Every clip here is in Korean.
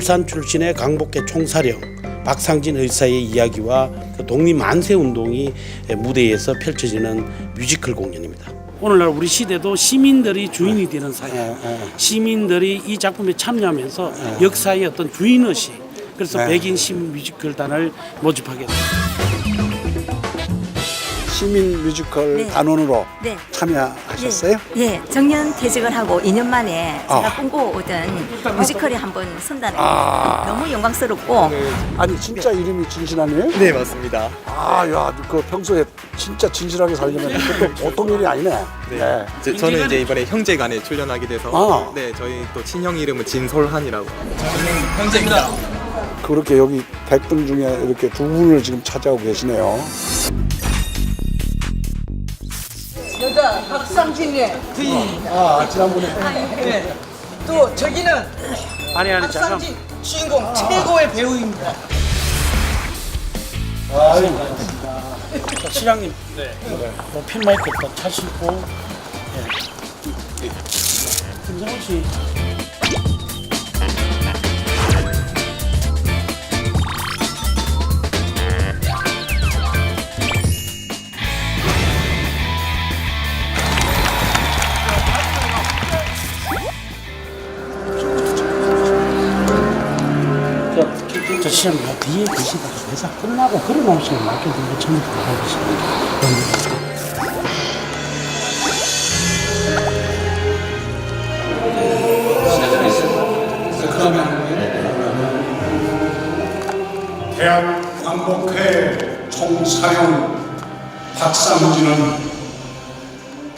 울산 출신의 강복계 총사령 박상진 의사의 이야기와 그 독립 만세 운동이 무대에서 펼쳐지는 뮤지컬 공연입니다. 오늘날 우리 시대도 시민들이 주인이 되는 사회, 시민들이 이 작품에 참여하면서 역사의 어떤 주인 의식, 그래서 백인 시민 뮤지컬단을 모집하게 됐습니다. 시민 뮤지컬 네. 단원으로 네. 참여하셨어요? 예, 예, 정년 퇴직을 하고 2년 만에 제가 아. 꿈꿔오던 뮤지컬에 한번 선단을 아. 너무 영광스럽고 아니 진짜 이름이 진실하네요? 네 맞습니다. 아, 야, 그 평소에 진짜 진실하게 살려면 그것도 보통 일이 아니네. 네. 저, 저는 이제 이번에 형제간에 출연하게 돼서 아. 네 저희 또 친형 이름은 진솔한이라고. 저는 형제입니다. 그렇게 여기 100분 중에 이렇게 두 분을 지금 찾아오고 계시네요. 여자 박상진의 부인. 아, 지난번에. 네. 또 저기는 아니 아니 잠깐. 박상진 주인공 최고의 배우입니다. 자, 시장님. 뭐 핀 마이크 또 차시고. 예. 김성훈 씨 저, 시장님 요 뒤에 계시다가 회사 끝나고 걸어놓으시면 맡겨드리고 전부 들어가겠습니다. 대한 광복회 총사령 박상진은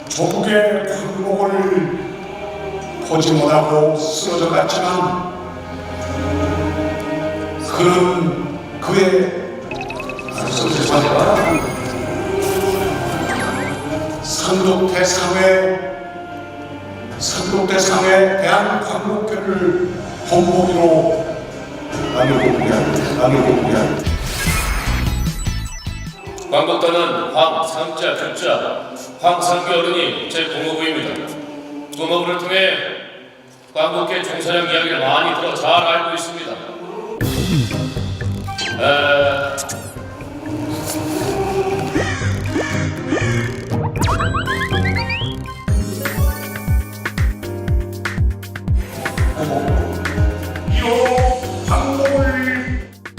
조국의 광복을 보지 못하고 쓰러져 갔지만 그는 그의 삼독대 상회 삼독대 상회 대한 광복회를 본보기로 남을 공개합니다. 남을 공개합니다. 광복단은 황삼자 주자 황상규 어른이 제 공업부입니다. 공업부를 통해 광복계 종사장 이야기를 많이 들어 잘 알고 있습니다. 에,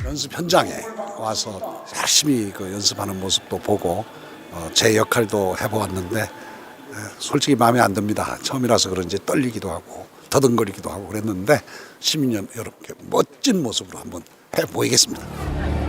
연습 현장에 와서 열심히 그 연습하는 모습도 보고 어, 제 역할도 해보았는데 에, 솔직히 마음에 안 듭니다. 처음이라서 그런지 떨리기도 하고 더듬거리기도 하고 그랬는데 시민 여러분께 멋진 모습으로 한번 해 보이겠습니다.